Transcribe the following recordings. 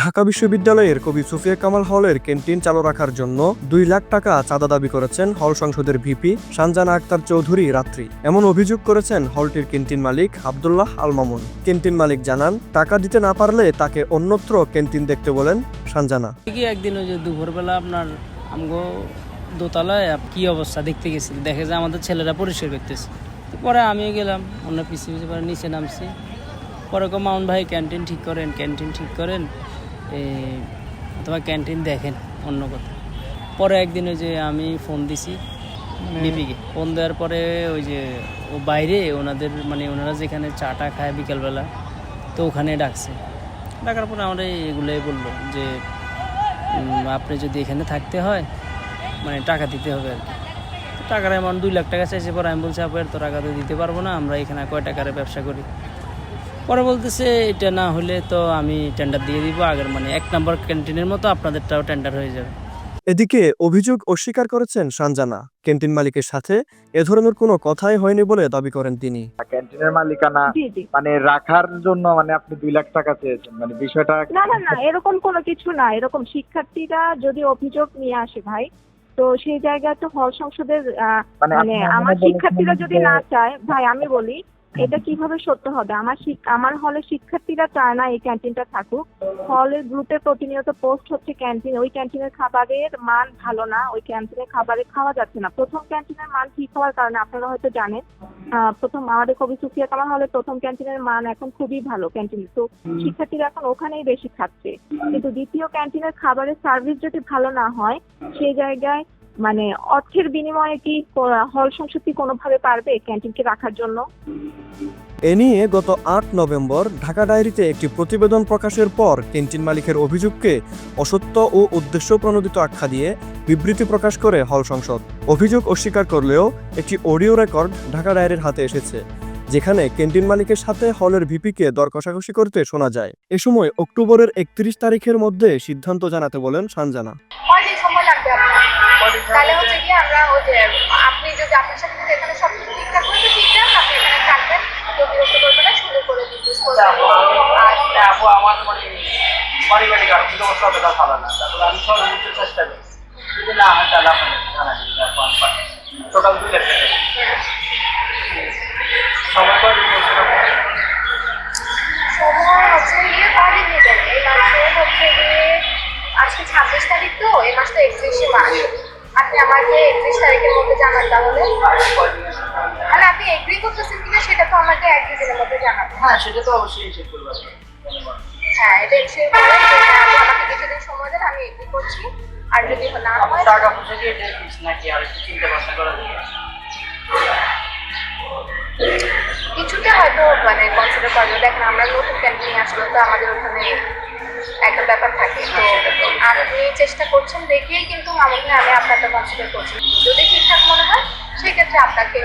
ঢাকা বিশ্ববিদ্যালয়ের কবি সুফিয়া কামাল হলের ক্যান্টিন চালু রাখার জন্য দুই লাখ টাকা চাঁদা দাবি করেছেন হল সংসদের ভিপি সানজানা আক্তার চৌধুরী রাত্রি। এমন অভিযোগ করেছেন হলটির ক্যান্টিন মালিক আবদুল্লাহ আল মামুন। ক্যান্টিন মালিক জানান, টাকা দিতে না পারলে তাকে অন্যত্র ক্যান্টিন দেখতে বলেন সানজানা। একদিন ওই যে দুপুরবেলা আপনার দোতলায় কি অবস্থা দেখতে গেছি। দেখে যে আমাদের ছেলেরা পরিষ্কার করতেছে। পরে আমিও গেলাম, অন্য পিছিয়ে পিছিয়ে পরে নিচে নামছি। পরে কো মাউন্ট ভাই, ক্যান্টিন ঠিক করেন, ক্যান্টিন ঠিক করেন। অথবা ক্যান্টিন দেখেন অন্য কথা পরে একদিন ওই যে আমি ফোন দিছি বিপিকে। ফোন দেওয়ার পরে ওই যে ও বাইরে ওনাদের মানে ওনারা যেখানে চাটা খায় বিকালবেলা তো ওখানে ডাকছে। ডাকার পরে আমরা এগুলোই বলল যে আপনি যদি এখানে থাকতে হয় মানে টাকা দিতে হবে আর কি। তো টাকার অ্যামাউন্ট দুই লাখ টাকা চাইছে পরে আমি বলছি আপনার তো টাকা তো দিতে পারব না আমরা এখানে কয় টাকার ব্যবসা করি? পরে বলতেছে এটা না হলে তো আমি টেন্ডার দিয়ে দিব আগের মানে এক নম্বর ক্যান্টিনের মতো আপনাদেরটাও টেন্ডার হয়ে যাবে। এদিকে অভিযোগ অস্বীকার করেছেন সানজানা। ক্যান্টিন মালিকের সাথে এ ধরনের কোনো কথাই হয়নি বলে দাবি করেন তিনি। ক্যান্টিনের মালিকানা মানে রাখার জন্য মানে আপনি দুই লাখ টাকা চেয়েছেন মানে বিষয়টা না না না এরকম কোনো কিছু না এরকম শিক্ষার্থীরা যদি অভিযোগ নিয়ে আসে ভাই তো সেই জায়গায় তো হল সংসদের মানে মানে আমার শিক্ষার্থীরা যদি না চায় ভাই আমি বলি এটা কীভাবে সত্য হবে? আমার আমার হলে শিক্ষার্থীরা চায় না এই ক্যান্টিনটা থাকুক। হলের গ্রুপে প্রতিনিয়ত পোস্ট হচ্ছে ক্যান্টিন। ওই ক্যান্টিনের খাবারের মান ভালো না। ওই ক্যান্টিনের খাবারে খাওয়া যাচ্ছে না। প্রথম ক্যান্টিনের মান ঠিক হওয়ার কারণে আপনারা হয়তো জানেন আহ, প্রথম আমাদের কবি সুফিয়া কামাল হলে প্রথম ক্যান্টিনের মান এখন খুবই ভালো ক্যান্টিন তো শিক্ষার্থীরা এখন ওখানেই বেশি খাচ্ছে। কিন্তু দ্বিতীয় ক্যান্টিনের খাবারের সার্ভিস যদি ভালো না হয় সেই জায়গায় মানে অর্থের বিনিময়ে কি হল সংসদ কি কোনোভাবে পারবে ক্যান্টিনকে রাখার জন্য? এ নিয়ে গত আট নভেম্বর ঢাকা ডায়েরিতে একটি প্রতিবেদন প্রকাশের পর ক্যান্টিন মালিকের অভিযোগকে অসত্য ও উদ্দেশ্য প্রণোদিত আখ্যা দিয়ে বিবৃতি প্রকাশ করে হল সংসদ। অভিযোগ অস্বীকার করলেও একটি অডিও রেকর্ড ঢাকা ডায়েরির হাতে এসেছে যেখানে ক্যান্টিন মালিকের সাথে হলের ভিপিকে দর কষাকষি করতে শোনা যায়। এ সময় অক্টোবরের একত্রিশ তারিখের মধ্যে সিদ্ধান্ত জানাতে বলেন সানজানা। তাহলে হচ্ছে কি আমরা ওই যে আপনি যদি আপনার সাথে যদি এখানে সব কিছু ঠিকঠাক করতে ঠিকঠাক আপনি এখানে থাকবেন কেউ বিরক্ত করবে না সুন্দর করে বিজনেস করবেন। আমার মানে পারিবারিক আর্থিক অবস্থা অতটা ভালো না। তারপরে আমি সর্বোচ্চ চেষ্টা করি। যদি না হয় তাহলে আপনাদের জানা টোটাল দুই। লাখ টাকা সময় হচ্ছে গিয়ে এই মাসে হচ্ছে গিয়ে আজকে ছাব্বিশ তারিখ তো এই মাসটা একত্রিশে মাস আপনি আমাকে একত্রিশ তারিখের মধ্যে জানান তাহলে। মানে আপনি এগ্রি করতেছেন কিনা সেটা তো আমাকে এক দুদিনের মধ্যে জানাবেন হ্যাঁ সেটা তো অবশ্যই চেক করব হ্যাঁ এটা এক্সচেঞ্জ করে যে হ্যাঁ, আমাকে কিছুদিন সময় দেন আমি এগ্রি করছি। আর যদি না হয় টাকা পয়সা দিয়ে এটা ফিক্স নাকি? আর একটু চিন্তা ভাবনা করা যায়। কিছুটা হয়তো মানে কনসিডার করবে দেখেন আমরা নতুন ক্যান্টিনে আসলে তো আমাদের ওখানে একটা ব্যাপার থাকে তো আপনি চেষ্টা করছেন দেখেই কিন্তু মনে হয় আমি আপনারটা কনসিডার করছি যদি ঠিকঠাক মনে হয় সেক্ষেত্রে আপনাকে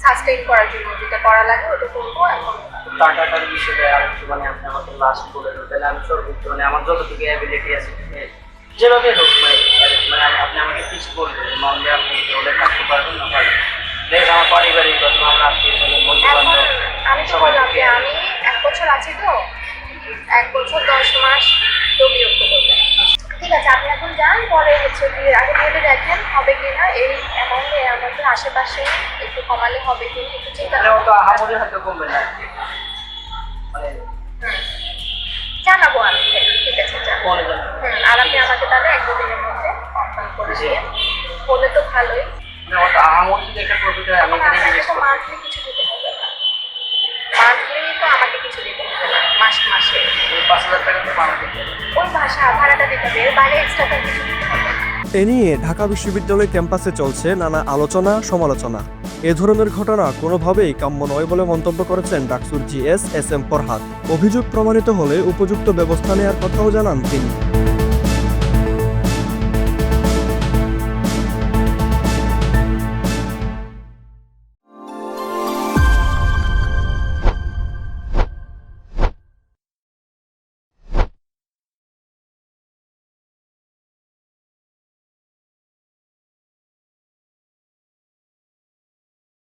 সাস্টেইন করার জন্য যেটা করা লাগে ওটা করব এখন টাকাটার বিষয়ে আর একটু মানে আপনি আমাকে লাস্ট করে দেন আমি সর্বোচ্চ মানে আমার যতটুকু অ্যাবিলিটি আছে এ, যেভাবে হোক মানে মানে আপনি আমাকে ফিক্স করবেন মানলে আপনি হলে থাকতে পারবেন না পারবেন দেখেন আমার পারিবারিক কথা আমার আত্মীয় স্বজন বন্ধু বান্ধব আমি তো বললাম যে আমি এক বছর আছি তো এক বছর দশ মাস না। ঠিক আছে আপনি এখন যান পরে হচ্ছে কি আগে ভেবে দেখেন হবে কি না এই অ্যামাউন্টে আমাদের আশেপাশে একটু কমালে হবে কি না একটু চিন্তা মানে হয়তো কমবে না। মানে। জানাব আমি ঠিক আছে হুম আর আপনি আমাকে তাহলে এক দুদিনের মধ্যে কনফার্ম করে দিয়ে বলে তো ভালোই। মানে একটা প্রফিট আমি এখানে কিছু দিতে হবে না মান্থলি তো আমাকে কিছু দিতে হবে না মাস মাসে পাঁচ হাজার টাকা ওই ভাষা ভাড়াটা দিতে হবে বাইরে এক্সট্রা কিছু এ নিয়ে ঢাকা বিশ্ববিদ্যালয় ক্যাম্পাসে চলছে নানা আলোচনা, সমালোচনা। এ ধরনের ঘটনা কোনোভাবেই কাম্য নয় বলে মন্তব্য করেছেন ডাকসুর জিএস এস এম ফরহাদ। অভিযোগ প্রমাণিত হলে উপযুক্ত ব্যবস্থা নেওয়ার কথাও জানান তিনি।